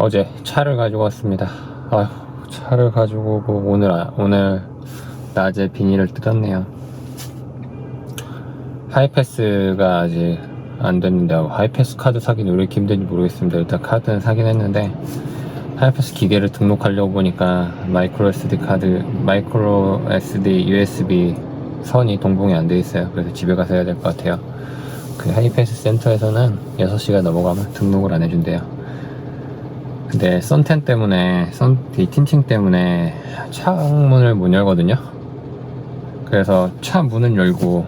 어제 차를 가지고 왔습니다. 아휴, 차를 가지고 오고 오늘 아- 오늘 낮에 비닐을 뜯었네요. 하이패스가 아직 안 됐는데 하이패스 카드 사기는 왜 이렇게 힘든지 모르겠습니다. 일단 카드는 사긴 했는데 하이패스 기계를 등록하려고 보니까 마이크로 SD 카드, 마이크로 SD USB 선이 동봉이 안 돼 있어요. 그래서 집에 가서 해야 될 것 같아요. 그 하이패스 센터에서는 6시가 넘어가면 등록을 안 해준대요. 근데 썬텐 때문에, 썬, 이 틴팅 때문에 창문을 못 열거든요. 그래서 차 문은 열고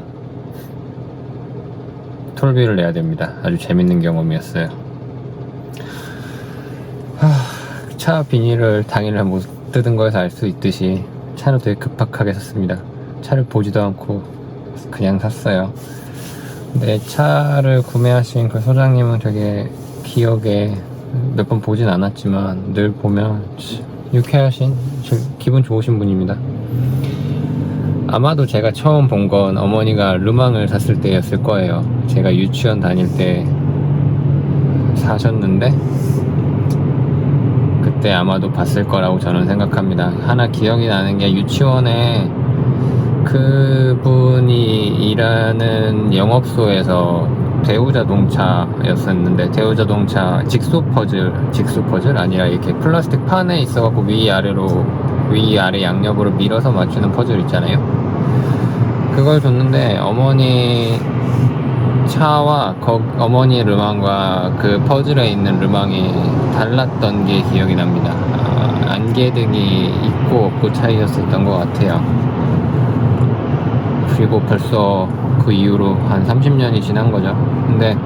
톨비를 내야 됩니다. 아주 재밌는 경험이었어요. 하, 차 비닐을 당일날 못 뜯은 거에서 알 수 있듯이 차를 되게 급박하게 샀습니다. 차를 보지도 않고 그냥 샀어요. 근데 차를 구매하신 그 소장님은 되게 기억에 몇 번 보진 않았지만 늘 보면 유쾌하신 저- 기분 좋으신 분입니다. 아마도 제가 처음 본 건 어머니가 르망을 샀을 때였을 거예요. 제가 유치원 다닐 때 사셨는데 그때 아마도 봤을 거라고 저는 생각합니다. 하나 기억이 나는 게 유치원에 그분이 일하는 영업소에서 대우자동차였었는데 대우자동차 직소 퍼즐 직소 퍼즐 아니라 이렇게 플라스틱 판에 있어갖고 위 아래로 위 아래 양옆으로 밀어서 맞추는 퍼즐 있잖아요. 그걸 줬는데 어머니 차와 거- 어머니 르망과 그 퍼즐에 있는 르망이 달랐던 게 기억이 납니다. 아, 안개등이 있고 없고 차이였었던 것 같아요. 그리고 벌써 그 이후로 한 30년이 지난 거죠. 근데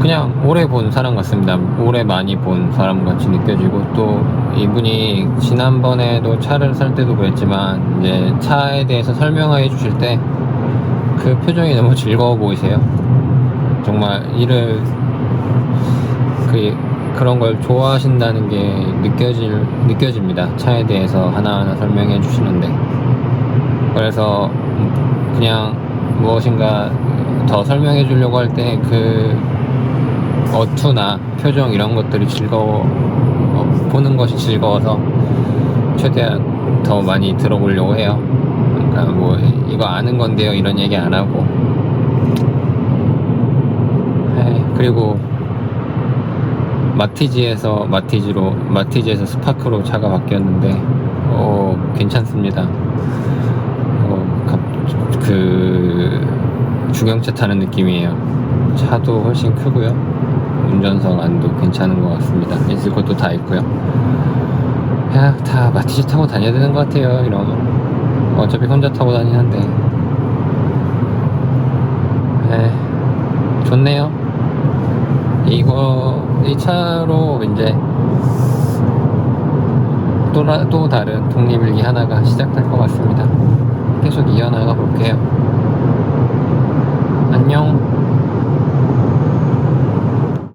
그냥 오래 본 사람 같습니다. 오래 많이 본 사람 같이 느껴지고 또 이분이 지난번에도 차를 살 때도 그랬지만 이제 차에 대해서 설명해 주실 때 그 표정이 너무 즐거워 보이세요. 정말 일을 그 그런 걸 좋아하신다는 게 느껴질 느껴집니다. 차에 대해서 하나하나 설명해 주시는데 그래서 그냥 무엇인가 더 설명해 주려고 할 때 그 어투나 표정 이런 것들이 즐거워 어, 보는 것이 즐거워서 최대한 더 많이 들어보려고 해요. 그러니까 뭐 이거 아는 건데요 이런 얘기 안 하고 에이, 그리고 마티즈에서 마티즈로 마티즈에서 스파크로 차가 바뀌었는데 어 괜찮습니다. 그 중형차 타는 느낌이에요. 차도 훨씬 크고요. 운전석 안도 괜찮은 것 같습니다. 있을 것도 다 있고요. 야, 다 마티즈 타고 다녀야 되는 것 같아요. 이러면 어차피 혼자 타고 다니는데. 에, 좋네요. 이거 이 차로 이제 또, 라- 또 다른 독립일기 하나가 시작될 것 같습니다. 계속 이어나가 볼게요. 안녕.